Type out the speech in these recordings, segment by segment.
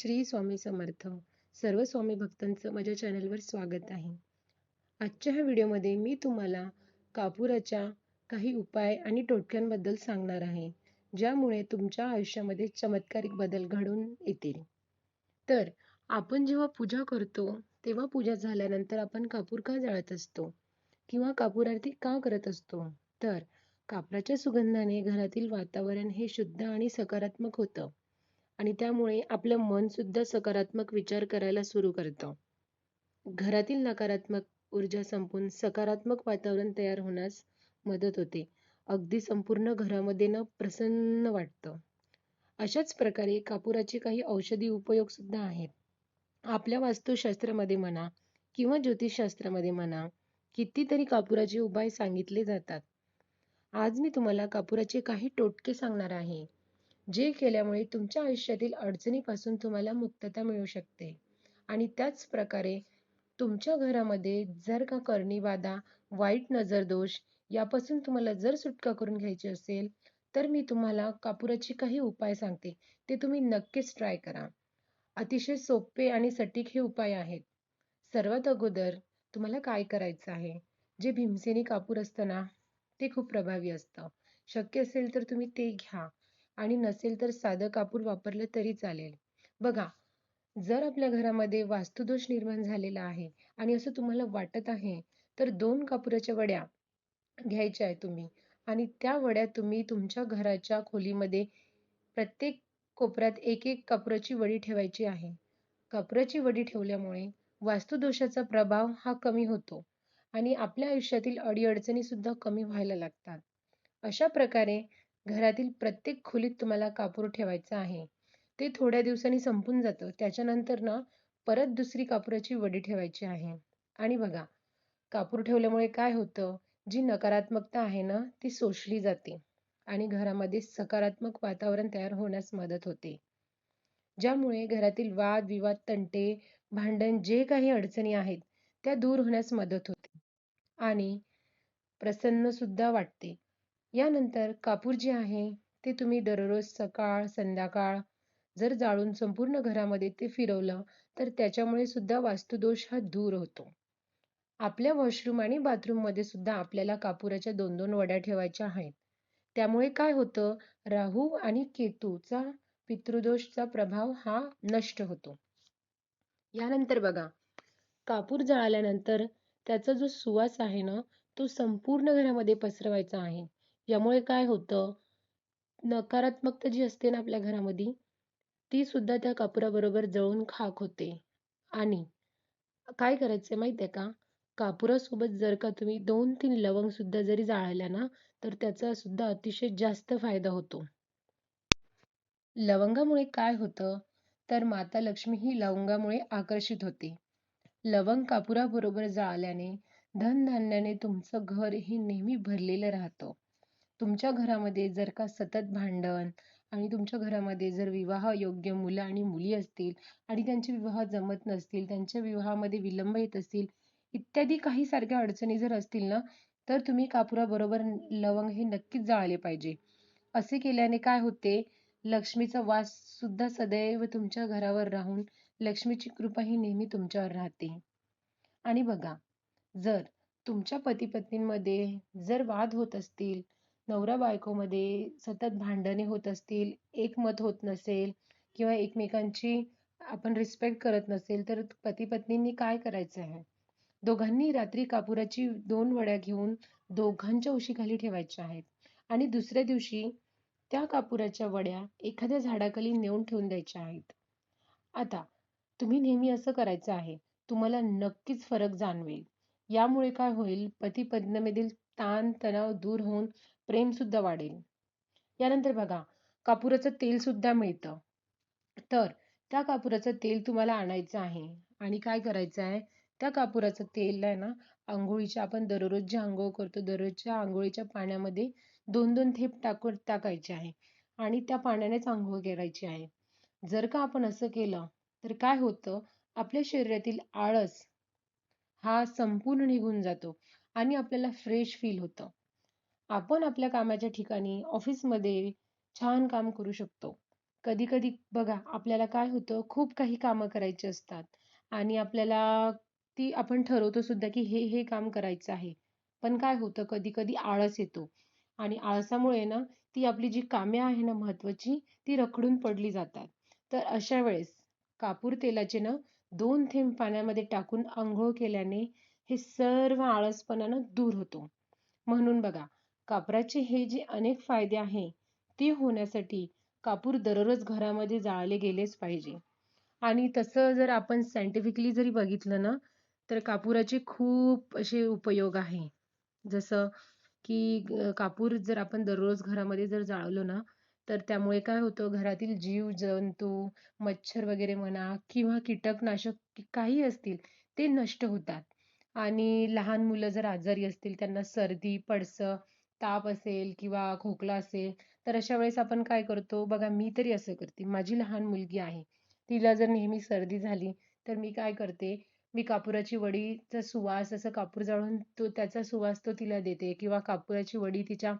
श्री स्वामी समर्थ. सर्व स्वामी भक्तांचं माझ्या चॅनलवर स्वागत आहे. आजच्या ह्या व्हिडिओमध्ये मी तुम्हाला कापुराच्या काही उपाय आणि टोटक्यांबद्दल सांगणार आहे ज्यामुळे तुमच्या आयुष्यामध्ये चमत्कारिक बदल घडून येतील. तर आपण जेव्हा पूजा करतो तेव्हा पूजा झाल्यानंतर आपण कापूर का जाळत असतो? किंवा कापूर आरती का करत असतो? तर कापराच्या सुगंधाने घरातील वातावरण हे शुद्ध आणि सकारात्मक होतं. आणि त्यामुळे आपलं मनसुद्धा सकारात्मक विचार करायला सुरू करतं. घरातील नकारात्मक ऊर्जा संपून सकारात्मक वातावरण तयार होण्यास मदत होते. अगदी संपूर्ण घरामध्ये न प्रसन्न वाटतं. अशाच प्रकारे कापुराचे काही औषधी उपयोग सुद्धा आहेत. आपल्या वास्तुशास्त्रामध्ये म्हणा किंवा ज्योतिषशास्त्रामध्ये म्हणा कितीतरी कापुराचे उपाय सांगितले जातात. आज मी तुम्हाला कापुराचे काही टोटके सांगणार आहे. जे केल्यामुळे तुमच्या आयुष्यातील अडचणीपासून तुम्हाला मुक्तता मिळू शकते. आणि त्याच प्रकारे तुमच्या घरामध्ये जर का कर्णीवादा वाईट नजर दोष यापासून तुम्हाला जर सुटका करून घ्यायची असेल तर मी तुम्हाला कापुराची काही उपाय सांगते. ते तुम्ही नक्कीच ट्राय करा. अतिशय सोपे आणि सटीक हे उपाय आहेत. सर्वात अगोदर तुम्हाला काय करायचं आहे? जे भीमसेनी कापूर असतं ना ते खूप प्रभावी असतं. शक्य असेल तर तुम्ही ते घ्या. आणि नसेल तर साधं कापूर वापरलं तरी चालेल. बघा जर आपल्या घरामध्ये वास्तुदोष निर्माण झालेला आहे आणि असं तुम्हाला वाटत आहे तर दोन कापुराच्या वड्या घ्यायच्या आहे तुम्ही. आणि त्या वड्या तुम्ही तुमच्या घराच्या खोलीमध्ये प्रत्येक कोपऱ्यात एक एक कापुराची वडी ठेवायची आहे. कापुराची वडी ठेवल्यामुळे वास्तुदोषाचा प्रभाव हा कमी होतो आणि आपल्या आयुष्यातील अडीअडचणी सुद्धा कमी व्हायला लागतात. अशा प्रकारे घरातील प्रत्येक खोलीत तुम्हाला कापूर ठेवायचं आहे. ते थोड्या दिवसांनी संपून जातं. त्याच्यानंतर ना परत दुसरी कापूराची वडी ठेवायची आहे. आणि बघा कापूर ठेवल्यामुळे काय होतं? जी नकारात्मकता आहे ना ती सोशली जाते. आणि घरामध्ये सकारात्मक वातावरण तयार होण्यास मदत होते. ज्यामुळे घरातील वाद विवाद तंटे भांडण जे काही अडचणी आहेत त्या दूर होण्यास मदत होते. आणि प्रसन्न सुद्धा वाटते. यानंतर कापूर जे आहे ते तुम्ही दररोज सकाळ संध्याकाळ जर जाळून संपूर्ण घरामध्ये ते फिरवलं तर त्याच्यामुळे सुद्धा वास्तुदोष हा दूर होतो. आपल्या वॉशरूम आणि बाथरूममध्ये सुद्धा आपल्याला कापुराच्या दोन दोन वड्या ठेवायच्या आहेत. त्यामुळे काय होतं राहू आणि केतूचा पितृदोषचा प्रभाव हा नष्ट होतो. यानंतर बघा कापूर जळाल्यानंतर त्याचा जो सुवास आहे ना तो संपूर्ण घरामध्ये पसरवायचा आहे. यामुळे काय होतं नकारात्मकता जी असते ना आपल्या घरामध्ये ती सुद्धा त्या कापुराबरोबर जळून खाक होते. आणि काय करायचं माहिती आहे का? कापुरासोबत जर का तुम्ही दोन तीन लवंग सुद्धा जरी जाळल्या ना तर त्याचा सुद्धा अतिशय जास्त फायदा होतो. लवंगामुळे काय होतं? तर माता लक्ष्मी ही लवंगामुळे आकर्षित होते. लवंग कापुराबरोबर जाळल्याने धनधान्याने तुमचं घर हे नेहमी भरलेलं राहतं. तुमच्या घरामध्ये जर का सतत भांडण आणि तुमच्या घरामध्ये जर विवाह योग्य मुलं आणि मुली असतील आणि त्यांचे विवाह जमत नसतील त्यांच्या विवाहामध्ये विलंब येत असतील इत्यादी काही सारख्या अडचणी जर असतील ना तर तुम्ही कापुराबरोबर लवंग हे नक्कीच जाळले पाहिजे. असे केल्याने काय होते? लक्ष्मीचा वास सुद्धा सदैव तुमच्या घरावर राहून लक्ष्मीची कृपा ही नेहमी तुमच्यावर राहते. आणि बघा जर तुमच्या पती पत्नींमध्ये जर वाद होत असतील नवरा बायकोमध्ये सतत भांडणे होत असतील एकमत होत नसेल किंवा एकमेकांची आपण रिस्पेक्ट करत नसेल तर पती पत्नींनी काय करायचं आहे? दोघांनी रात्री कापुराची दोन वड्या घेऊन दोघांच्या उशीखाली ठेवायच्या आहेत. आणि दुसऱ्या दिवशी त्या कापुराच्या वड्या एखाद्या झाडाखाली नेऊन ठेवून द्यायच्या आहेत. आता तुम्ही नेहमी असं करायचं आहे. तुम्हाला नक्कीच फरक जाणवेल. यामुळे काय होईल? पती पत्नीमधील ताण तणाव दूर होऊन प्रेम सुद्धा वाढेल. यानंतर बघा कापुराचं तेल सुद्धा मिळतं. तर त्या कापुराचं तेल तुम्हाला आणायचं आहे आणि काय करायचं आहे? त्या कापुराचं तेल आहे ना आंघोळीच्या आपण दररोज जे आंघोळ करतो दररोजच्या आंघोळीच्या पाण्यामध्ये दोन दोन थेंब टाकून टाकायचे आहे आणि त्या पाण्यानेच आंघोळ करायची आहे. जर का आपण असं केलं तर काय होतं? आपल्या शरीरातील आळस हा संपूर्ण निघून जातो आणि आपल्याला फ्रेश फील होतं. आपण आपल्या कामाच्या ठिकाणी ऑफिसमध्ये छान काम करू शकतो. कधी कधी बघा आपल्याला काय होतं खूप काही कामं करायची असतात आणि आपल्याला ती आपण ठरवतो सुद्धा की हे हे काम करायचं आहे. पण काय होतं कधी कधी आळस येतो आणि आळसामुळे ना ती आपली जी कामे आहे ना महत्वाची ती रखडून पडली जातात. तर अशा वेळेस कापूर तेलाचे ना दोन थेंब पाण्यामध्ये टाकून आंघोळ केल्याने हे सर्व आळसपणानं दूर होतो. म्हणून बघा कापराचे हे जे अनेक फायदे आहे ते होण्यासाठी कापूर दररोज घरामध्ये जाळले गेलेच पाहिजे. आणि तसं जर आपण सायंटिफिकली जरी बघितलं ना तर कापुराचे खूप असे उपयोग आहे. जसं की कापूर जर आपण दररोज घरामध्ये जर जाळलो ना तर त्यामुळे काय होतं घरातील जीव जंतू मच्छर वगैरे म्हणा किंवा कीटकनाशक काही असतील ते नष्ट होतात. आणि लहान मुलं जर आजारी असतील त्यांना सर्दी पडसं ताप असेल किंवा खोकला असेल तर अशा वेळेस आपण काय करतो? बघा मी तरी असं करते. माझी लहान मुलगी आहे. तिला जर नेहमी सर्दी झाली तर मी काय करते? मी कापुराची वडीचा सुवास असं कापूर जाळून तो त्याचा सुवास तो तिला देते किंवा कापुराची वडी तिच्या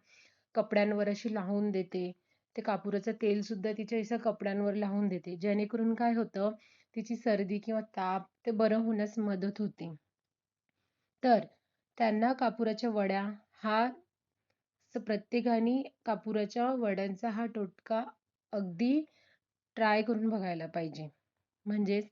कपड्यांवर अशी लावून देते. ते कापुराचं तेल सुद्धा तिच्या असं कपड्यांवर लावून देते. जेणेकरून काय होतं? तिची सर्दी किंवा ताप ते बरं होण्यास मदत होते. तर त्यांना कापुराच्या वड्या हा प्रत्येकाने कापुराच्या वड्यांचा हा टोटका अगदी ट्राय करून बघायला पाहिजे. म्हणजेच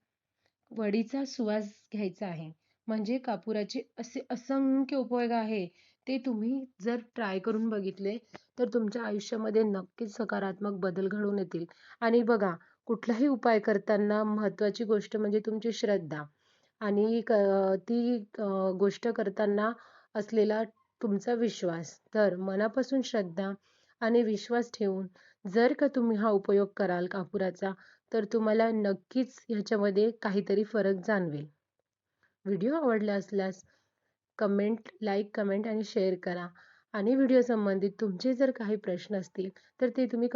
वडीचा सुवास घ्यायचा आहे. म्हणजे कापुराचे असे असंख्य उपयोग आहे ते तुम्ही जर ट्राय करून बघितले तर तुमच्या आयुष्यामध्ये नक्कीच सकारात्मक बदल घडून येतील. आणि बघा कुठलाही उपाय करताना महत्त्वाची गोष्ट म्हणजे तुमची श्रद्धा. आणि ती गोष्ट करताना असलेला तुमचा विश्वास. तर मनापासून श्रद्धा आणि विश्वास ठेवून जर का तुम्ही हा उपयोग कराल कापुराचा तर तुम्हाला नक्कीच ह्याच्यामध्ये काहीतरी फरक जाणवेल. व्हिडिओ आवडला असल्यास कमेंट लाईक कमेंट आणि शेअर करा. आणि व्हिडिओ संबंधित तुमचे जर काही प्रश्न असतील तर ते तुम्ही